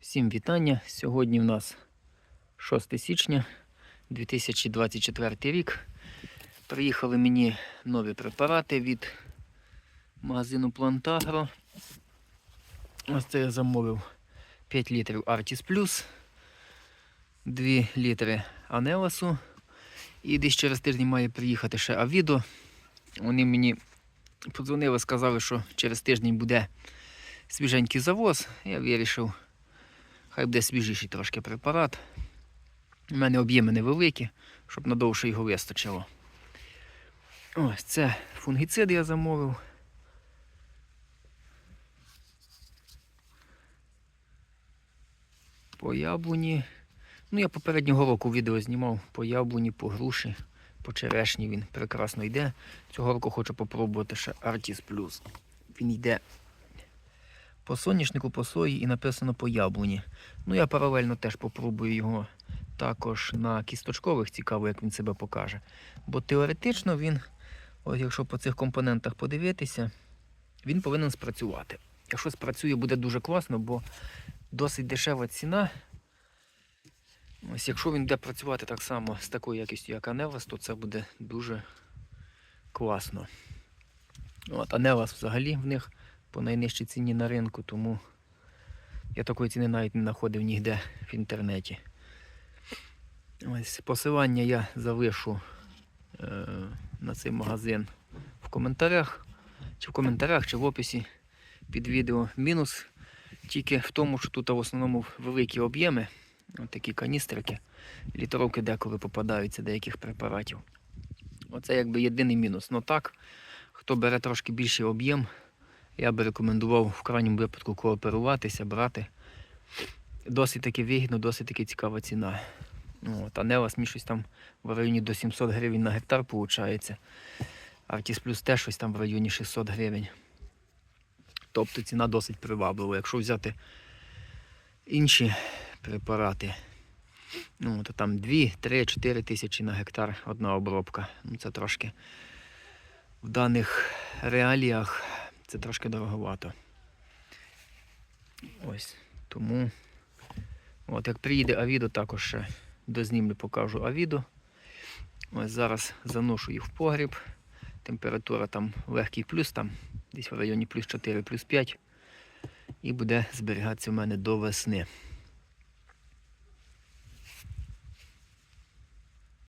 Всім вітання. Сьогодні в нас 6 січня 2024 рік. Приїхали мені нові препарати від магазину Плантагро. Ось це я замовив 5 літрів Artis Plus, 2 літри Анеласу. І десь через тиждень має приїхати ще Авідо. Вони мені подзвонили, сказали, що через тиждень буде свіженький завоз. Я вирішив. Хай буде свіжіший трошки препарат. У мене об'єми невеликі, щоб надовше його вистачило. Ось це фунгіцид я замовив. По яблуні. Ну, я попереднього року відео знімав по яблуні, по груші, по черешні він прекрасно йде. Цього року хочу попробувати ще Artis Plus. Він йде по соняшнику, по сої і написано по яблуні. Ну, я паралельно теж попробую його також на кісточкових, цікаво, як він себе покаже. Бо теоретично він, ось якщо по цих компонентах подивитися, він повинен спрацювати. Якщо спрацює, буде дуже класно, бо досить дешева ціна. Ось якщо він буде працювати так само з такою якістю, як Анелас, то це буде дуже класно. От, Анелас взагалі в них по найнижчій ціні на ринку, тому я такої ціни навіть не знаходив ніде в інтернеті. Ось посилання я залишу е, на цей магазин в коментарях, чи в коментарях, чи в описі під відео. Мінус тільки в тому, що тут в основному великі об'єми, такі каністрики, літровки деколи попадаються деяких препаратів. Оце якби єдиний мінус. Ну так, хто бере трошки більший об'єм, я би рекомендував в крайньому випадку кооперуватися, брати. Досить таки вигідно, досить таки цікава ціна. Ну, От, а Невас мені щось там в районі до 700 гривень на гектар виходить. Артіс плюс теж щось там в районі 600 гривень. Тобто ціна досить приваблива. Якщо взяти інші препарати, ну, то там 2, 3, 4 тисячі на гектар одна обробка. Ну, це трошки в даних реаліях це трошки дороговато. Ось. Тому, от як приїде Авідо, також ще дознімлю, покажу Авідо. Ось зараз заношу їх в погріб. Температура там легкий плюс, там десь в районі плюс 4, плюс 5. І буде зберігатися в мене до весни.